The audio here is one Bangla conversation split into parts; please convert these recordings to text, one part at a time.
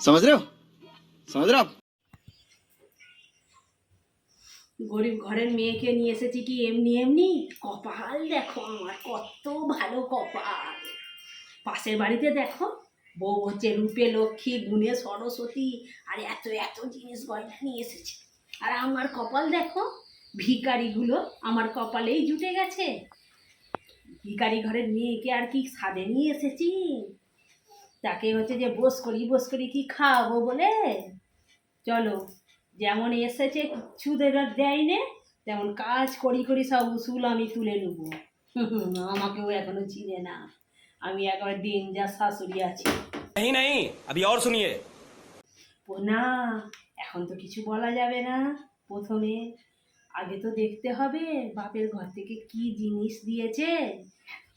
समझ रहे हो समझ रहे हो आप গরিব ঘরের মেয়েকে নিয়ে এসেছি কি এমনি এমনি কপাল দেখো আমার কত ভালো কপাল পাশের বাড়িতে দেখো বউ হচ্ছে রূপে লক্ষ্মী গুণে সরস্বতী আর এত এত জিনিস গয়না নিয়ে এসেছে আর আমার কপাল দেখো ভিকারিগুলো আমার কপালেই জুটে গেছে ভিকারি ঘরের মেয়েকে আর কি সাদে নিয়ে এসেছি তাকে হচ্ছে যে বস করি বস করি কি খাওয়াবো বলে চলো যেমন এসেছে কিচ্ছু দেবার দেয় নে তেমন কাজ করি করি সব উসুল আমি তুলে নেব আমাকেও এখনো চিনে না আমি একবার ডেঞ্জার শাশুড়ি আছি नहीं नहीं अभी और सुनिए ও না এখন তো কিছু বলা যাবে না প্রথমে আগে তো দেখতে হবে বাপের ঘর থেকে কি জিনিস দিয়েছে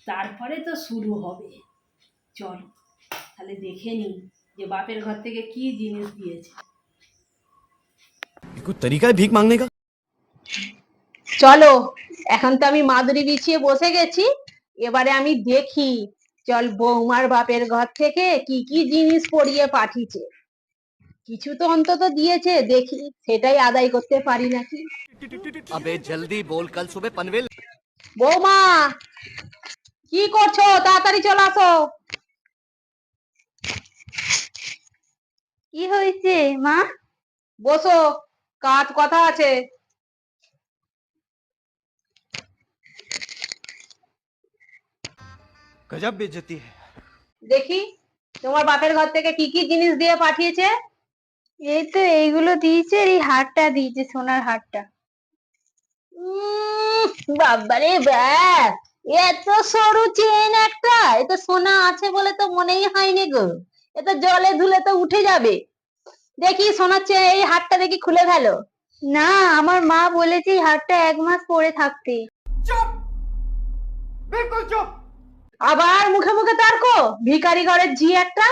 তারপরে তো শুরু হবে চলো তাহলে দেখে নিই যে বাপের ঘর থেকে কি জিনিস দিয়েছে। তরিকায় ভিক মাংনে কা? চলো এখন তো আমি মাদুরি বিছিয়ে বসে গেছি এবারে আমি দেখি চল বৌমার বাপের ঘর থেকে কি কি জিনিস পড়িয়ে পাঠিয়েছে। কিছু তো অন্তত দিয়েছে দেখি সেটাই আদায় করতে পারি নাকি। আবে জলদি বল কাল সুবে পনবেল বৌমা কি করছ? তাড়াতাড়ি চলে আসো। কি হয়েছে মা? বসো কাজ কথা আছে। গজব বেজতি দেখি তোমার বাপের ঘর থেকে কি কি জিনিস দিয়ে পাঠিয়েছে? এই তো এইগুলো দিয়েছে এই হারটা দিয়েছে সোনার হারটা। বাবারে ব্যাস! এত সরু চেন একটা এটা সোনা আছে বলে তো মনেই হয়নি গো। এ তো জলে ধুলে তো উঠে যাবে। দেখি সোনার এই হাতটা দেখি খুলে ফেলো। না আমার মা বলেছে এই হারটা এক মাস পরে থাকতে। আবার মুখে মুখে তর্ক? ভিখারি ঘরের জি একটা?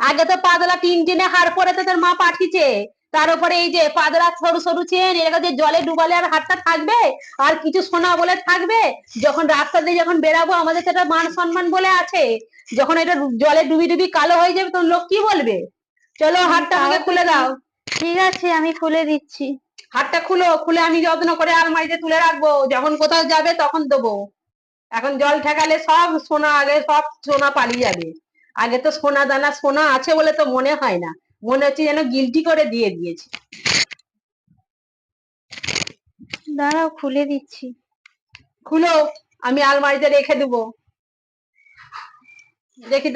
আগে তো পাতলা টিন টিনে হার পরে তো তোর মা পাঠিয়েছে। তার উপরে এই যে পাতলা সরু সরু চেন এরকম যে জলে ডুবালে আর হাতটা থাকবে আর কিছু সোনা বলে থাকবে? যখন রাস্তা দিয়ে যখন বেরাবো আমাদের সেটা মান সম্মান বলে আছে। যখন এটা জলে ডুবি ডুবি কালো হয়ে যাবে তখন লোক কি বলবে? চলো হাতটা আমাকে খুলে দাও। ঠিক আছে আমি খুলে দিচ্ছি। হাতটা খুলো খুলে আমি যত্ন করে আলমারিতে তুলে রাখব। যখন কোথাও যাবে তখন দেবো। এখন জল ঠেকালে সব সোনা আগে সব সোনা পালিয়ে যাবে। আগে তো সোনা দানা সোনা আছে বলে তো মনে হয় না। মনে হচ্ছে যেন গিলটি করে দিয়ে দিয়েছি। দাঁড়াও খুলে দিচ্ছি। খুলো আমি আলমারিতে রেখে দেবো। देखिए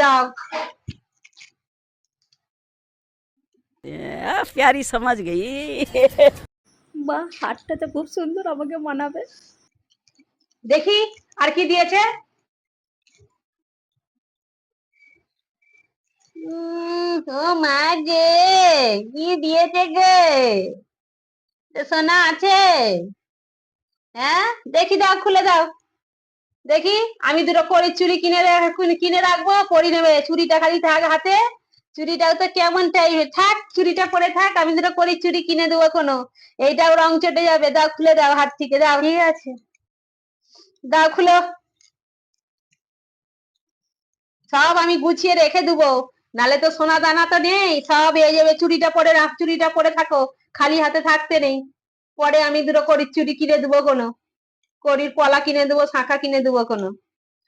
प्यारी समझ गई। हाट तो खूब सुंदर मना मनाबे देखी और की हम्म, तो दिए छे ओ मा की दिए छे गे। तो सोना आछे हैं हाँ, देखी दाओ खुले दाओ দেখি আমি দুটো করে চুড়ি কিনে কিনে রাখব পরি নেবে চুড়িটা খালি থাক হাতে। চুড়িটাও তো কেমন টাইপের থাক চুড়িটা পরে থাক আমি দুটো করে চুড়ি কিনে দেবো কোনো এইটাও রং চটে যাবে দাও খুলে দাও হাত থেকে দাও। ঠিক আছে। দাও খুলো। সব আমি গুছিয়ে রেখে দেবো। নালে তো সোনা দানা তো নেই সব এই যাবে চুড়িটা পরে রাখ চুড়িটা পরে থাকো খালি হাতে থাকতে নেই। পরে আমি দুটো করির চুড়ি কিনে দেবো কোনো করির পলা কিনে দেবো শাঁখা কিনে দেবো কোনো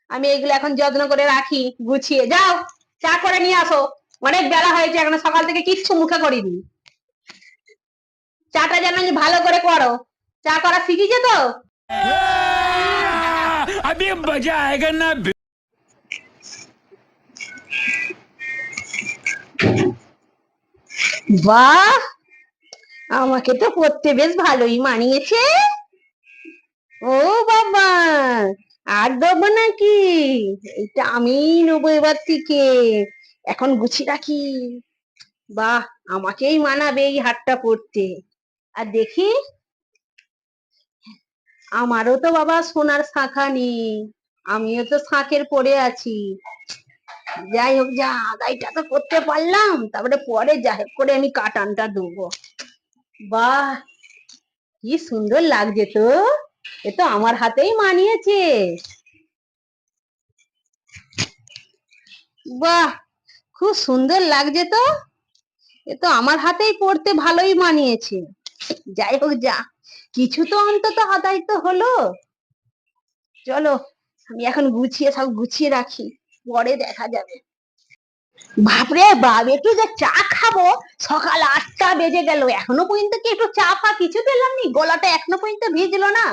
আমি এগুলো এখন যত্ন করে রাখি গুছিয়ে যাও চা করে নিয়ে আসো অনেক বেলা হয়েছে এখন সকাল থেকে কিচ্ছু মুখে করিনি চাটা যেন ভালো করে করো চা করা শিখিছে তো अभी मजा आएगा ना বাহ আমাকে তো পড়তে বেশ ভালোই মানিয়েছে ও বাবা, আর দেবো নাকি? এটা আমি নেব এবার থেকে। এখন গুছি রাখি। বাহ, আমাকেই মানাবে এই হাটটা পড়তে। আর দেখি, আমারও তো বাবা সোনার শাঁখা নেই। আমিও তো শাঁখের পরে আছি। যাই হোক, যা আদায়টা তো করতে পারলাম। তারপরে পরে যাই হোক করে আমি কাটানটা দেবো। বাহ, কি সুন্দর লাগছে তো। এ তো আমার হাতেই মানিয়েছে। বাহ, খুব সুন্দর লাগছে তো। এ তো আমার হাতেই পড়তে ভালোই মানিয়েছে। যাই হোক, যা, কিছু তো অন্তত আদায় তো হলো। চলো, আমি এখন গুছিয়ে, সব গুছিয়ে রাখি, পরে দেখা যাবে। বাপরে বাপ, একটু যে চা খাব, সকাল আটটা বেজে গেল। এখনও পর্যন্ত কি একটু চা ফা কিছু পেলাম নি? গলাটা এখনও পর্যন্ত ভিজলো না।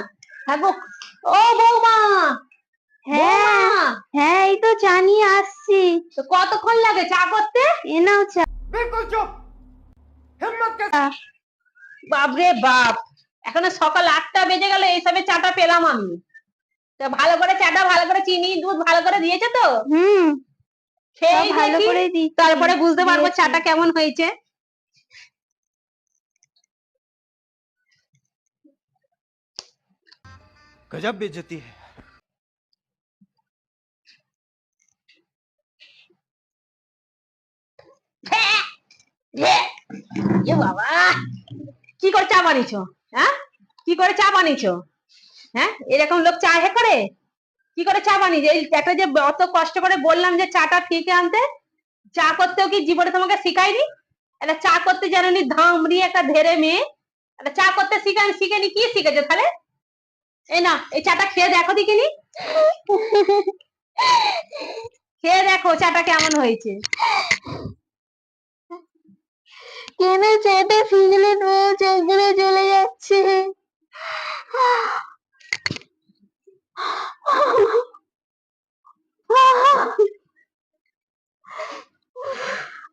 হ্যাঁ ও বৌমা! হ্যাঁ হ্যাঁ এই তো জানি আসছি। তো কতক্ষণ লাগে চা করতে? এনাও চা। বিলকুল চুপ। হিম্মত কে বাপরে বাপ! এখন সকাল আটটা বেজে গেল এইসবে চাটা পেলাম আমি। তো ভালো করে চাটা ভালো করে চিনি দুধ ভালো করে দিয়েছে তো? হুম। সেই ভালো করে দিই তারপরে বুঝতে পারব চাটা কেমন হয়েছে। गजब बेइज्जती है এ বাবা কি করে চা বানিয়েছো হ্যাঁ কি করে চা বানিয়েছো হ্যাঁ এরকম লোক চা হে করে কি করে চা বানিয়েছে এই একটা যে অত কষ্ট করে বললাম যে চাটা ঠিক আনতে চা করতেও কি জীবনে তোমাকে শিখাইনি একটা চা করতে জানি ধামড়ি একটা ধেরে মেয়ে একটা চা করতে শিখানি শিখেনি কি শিখেছো তাহলে এই না এই চাটা খেয়ে দেখো দেখিনি? খেয়ে দেখো চাটা কেমন হয়েছে। কেন চাটা ফিজলে চোখগুলো চলে যাচ্ছে?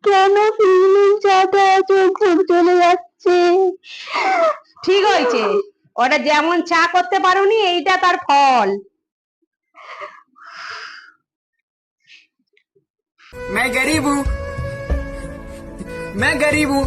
কেন ফিজলিন চাটা চোখ চলে যাচ্ছে? ঠিক হয়েছে। ওটা যেমন চা করতে পারোনি এইটা তার ফল मैं गरीब हूँ मैं गरीब हूँ